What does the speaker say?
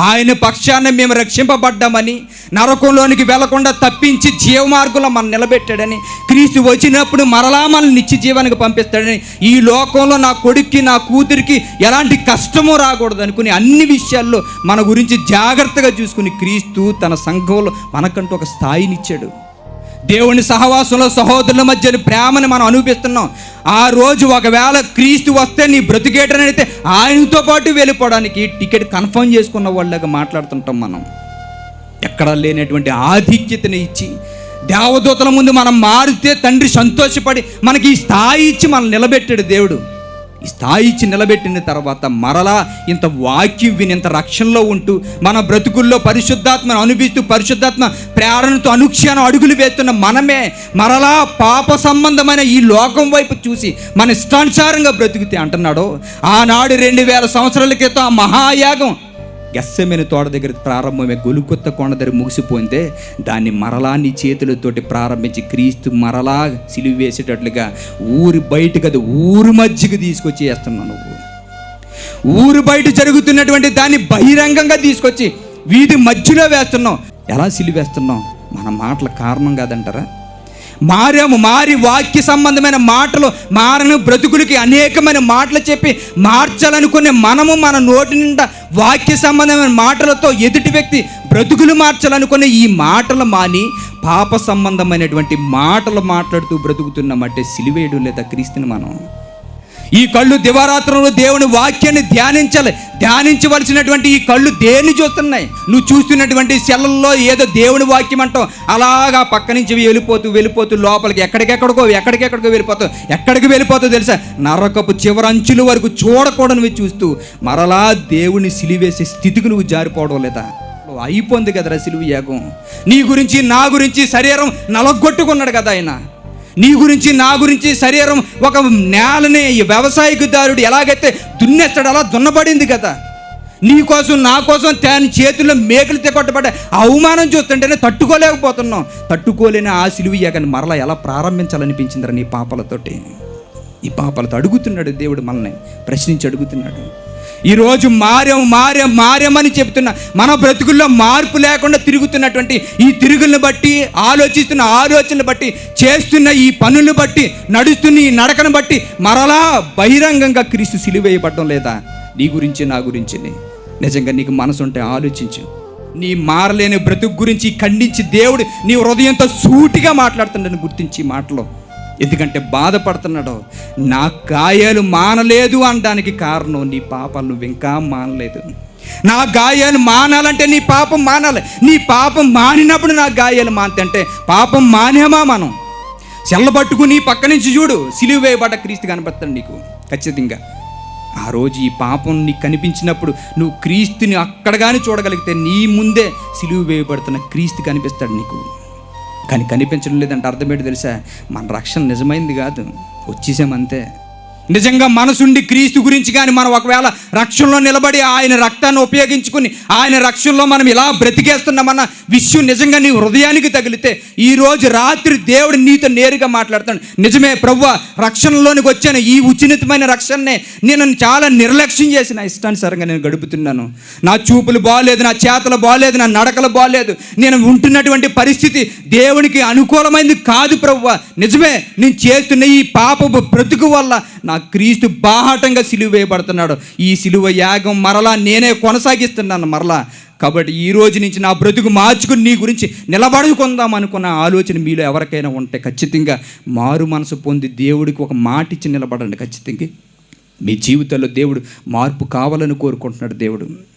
ఆయన పక్షాన మేము రక్షింపబడ్డామని నరకంలోనికి వెళ్ళకుండా తప్పించి జీవమార్గంలో మనం నిలబెట్టాడని క్రీస్తు వచ్చినప్పుడు మరలా మనల్ని నిత్య జీవానికి పంపిస్తాడని ఈ లోకంలో నా కొడుక్కి నా కూతురికి ఎలాంటి కష్టమో రాకూడదు అనుకుని అన్ని విషయాల్లో మన గురించి జాగ్రత్తగా చూసుకుని క్రీస్తు తన సంఘంలో మనకంటూ ఒక స్థాయినిచ్చాడు దేవుని సహవాసంలో సహోదరుల మధ్య ప్రేమని మనం అనిపిస్తున్నాం ఆ రోజు ఒకవేళ క్రీస్తు వస్తే నీ బ్రతికేటనైతే ఆయనతో పాటు వెళ్ళిపోవడానికి టికెట్ కన్ఫర్మ్ చేసుకున్న వాళ్ళగా మాట్లాడుతుంటాం మనం. ఎక్కడా లేనటువంటి ఆధిక్యతని ఇచ్చి దేవదూతల ముందు మనం మారితే తండ్రి సంతోషపడి మనకి ఈ స్థాయి ఇచ్చి మనం నిలబెట్టాడు దేవుడు. ఈ స్థాయి ఇచ్చి నిలబెట్టిన తర్వాత మరలా ఇంత వాక్యం విని ఇంత రక్షణలో ఉంటూ మన బ్రతుకుల్లో పరిశుద్ధాత్మను అనుభవిస్తూ పరిశుద్ధాత్మ ప్రేరణతో అనుక్షణం అడుగులు వేస్తున్న మనమే మరలా పాప సంబంధమైన ఈ లోకం వైపు చూసి మన ఇష్టానుసారంగా బ్రతుకుతే అంటున్నాడు. ఆనాడు రెండు వేల సంవత్సరాల క్రితం ఆ మహాయాగం గెస్సమైన తోట దగ్గర ప్రారంభమే గొలుకొత్త కొండ దగ్గర ముగిసిపోయిందే దాన్ని మరలా నీ చేతులతోటి ప్రారంభించి క్రీస్తు మరలా సిలువ వేసేటట్లుగా ఊరి బయటకు అది ఊరి మధ్యకి తీసుకొచ్చి వేస్తున్నావు నువ్వు. ఊరు బయట జరుగుతున్నటువంటి దాన్ని బహిరంగంగా తీసుకొచ్చి వీధి మధ్యలో వేస్తున్నావు. ఎలా సిలివేస్తున్నాం మన మాటల కారణం కాదంటారా? మారాము మారి వాక్య సంబంధమైన మాటలు మారను బ్రతుకులకి అనేకమైన మాటలు చెప్పి మార్చాలనుకునే మనము మన నోటి నిండా వాక్య సంబంధమైన మాటలతో ఎదుటి వ్యక్తి బ్రతుకులు మార్చాలనుకునే ఈ మాటలు మాని పాప సంబంధమైనటువంటి మాటలు మాట్లాడుతూ బ్రతుకుతున్నామంటే సిలివేయడం లేదా క్రీస్తుని మనం ఈ కళ్ళు దివారాత్రంలో దేవుని వాక్యాన్ని ధ్యానించాలి. ధ్యానించవలసినటువంటి ఈ కళ్ళు దేన్ని చూస్తున్నాయి? నువ్వు చూస్తున్నటువంటి సెలల్లో ఏదో దేవుని వాక్యం అంటావు. అలాగా పక్క నుంచి వెళ్ళిపోతూ వెళ్ళిపోతూ లోపలికి ఎక్కడికెక్కడికో ఎక్కడికెక్కడికో వెళ్ళిపోతావు. ఎక్కడికి వెళ్ళిపోతావు తెలుసా? నరకపు చివరి అంచుల వరకు చూడకూడనివి చూస్తూ మరలా దేవుని సిలివేసే స్థితికి నువ్వు జారిపోవడం లేదా? అయిపోయింది కదరా సిలువు యాగం. నీ గురించి నా గురించి శరీరం నలగొట్టుకున్నాడు కదా ఆయన. నీ గురించి నా గురించి శరీరం ఒక నేలని ఈ వ్యవసాయదారుడు ఎలాగైతే దున్నేస్తాడు అలా దున్నబడింది కదా. నీ కోసం నా కోసం తన చేతుల్లో మేకలు కొట్టబడ్డ అవమానం చూస్తుంటేనే తట్టుకోలేకపోతున్నాం. తట్టుకోలేని ఆ సిలువయ్యాకని మరలా ఎలా ప్రారంభించాలనిపించిందిరా నీ పాపలతోటి? ఈ పాపలతో అడుగుతున్నాడు దేవుడు మనల్ని ప్రశ్నించి అడుగుతున్నాడు. ఈరోజు మారాం మారాం మారామని చెప్తున్న మన బ్రతుకుల్లో మార్పు లేకుండా తిరుగుతున్నటువంటి ఈ తిరుగులను బట్టి ఆలోచిస్తున్న ఆలోచనలు బట్టి చేస్తున్న ఈ పనులను బట్టి నడుస్తున్న ఈ నడకను బట్టి మరలా బహిరంగంగా క్రీస్తు సిలివేయబడడం లేదా? నీ గురించి నా గురించి నిజంగా నీకు మనసు ఉంటే ఆలోచించు. నీ మారలేని బ్రతుకు గురించి ఖండించి దేవుడు నీ హృదయంతో సూటిగా మాట్లాడుతుండని గుర్తించి మాటలో ఎందుకంటే బాధపడుతున్నాడు నా గాయాలు మానలేదు అనడానికి కారణం నీ పాపాలు నువ్వు ఇంకా మానలేదు. నా గాయాలు మానాలంటే నీ పాపం మానాలి. నీ పాపం మానినప్పుడు నా గాయాలు మానంటే పాపం మానేమా మనం? చెల్లబట్టుకుని పక్క నుంచి చూడు సిలువ వేయబడ్డ క్రీస్తు కనపడతాడు నీకు ఖచ్చితంగా. ఆ రోజు ఈ పాపం నీకు కనిపించినప్పుడు నువ్వు క్రీస్తుని అక్కడ కానీ చూడగలిగితే నీ ముందే సిలువ వేయబడుతున్న క్రీస్తు కనిపిస్తాడు నీకు. కానీ కనిపించడం లేదంటే అర్థమేంటి తెలుసా? మన రక్షణ నిజమైంది కాదు. వచ్చేసామంతే. నిజంగా మనసుండి క్రీస్తు గురించి కానీ మనం ఒకవేళ రక్షణలో నిలబడి ఆయన రక్తాన్ని ఉపయోగించుకుని ఆయన రక్షణలో మనం ఇలా బ్రతికేస్తున్నామన్న విషయం నిజంగా నీ హృదయానికి తగిలితే ఈరోజు రాత్రి దేవుడు నీతో నేరుగా మాట్లాడుతాడు నిజమే ప్రభు రక్షణలోనికి వచ్చాను. ఈ ఉచితమైన రక్షణనే నేను చాలా నిర్లక్ష్యం చేసి నా ఇష్టానుసారంగా నేను గడుపుతున్నాను. నా చూపులు బాగాలేదు నా చేతలు బాగాలేదు నా నడకలు బాగాలేదు నేను ఉంటున్నటువంటి పరిస్థితి దేవునికి అనుకూలమైంది కాదు ప్రభు నిజమే నేను చేస్తున్న ఈ పాపపు బ్రతుకు వల్ల నా క్రీస్తు బాహాటంగా సిలువ వేయబడుతున్నాడు. ఈ సిలువ యాగం మరలా నేనే కొనసాగిస్తున్నాను మరలా. కాబట్టి ఈ రోజు నుంచి నా బ్రతుకు మార్చుకుని నీ గురించి నిలబడుకుందాం అనుకున్న ఆలోచన మీలో ఎవరికైనా ఉంటే ఖచ్చితంగా మారు మనసు పొంది దేవుడికి ఒక మాట ఇచ్చి నిలబడండి ఖచ్చితంగా. మీ జీవితంలో దేవుడు మార్పు కావాలని కోరుకుంటున్నాడు దేవుడు.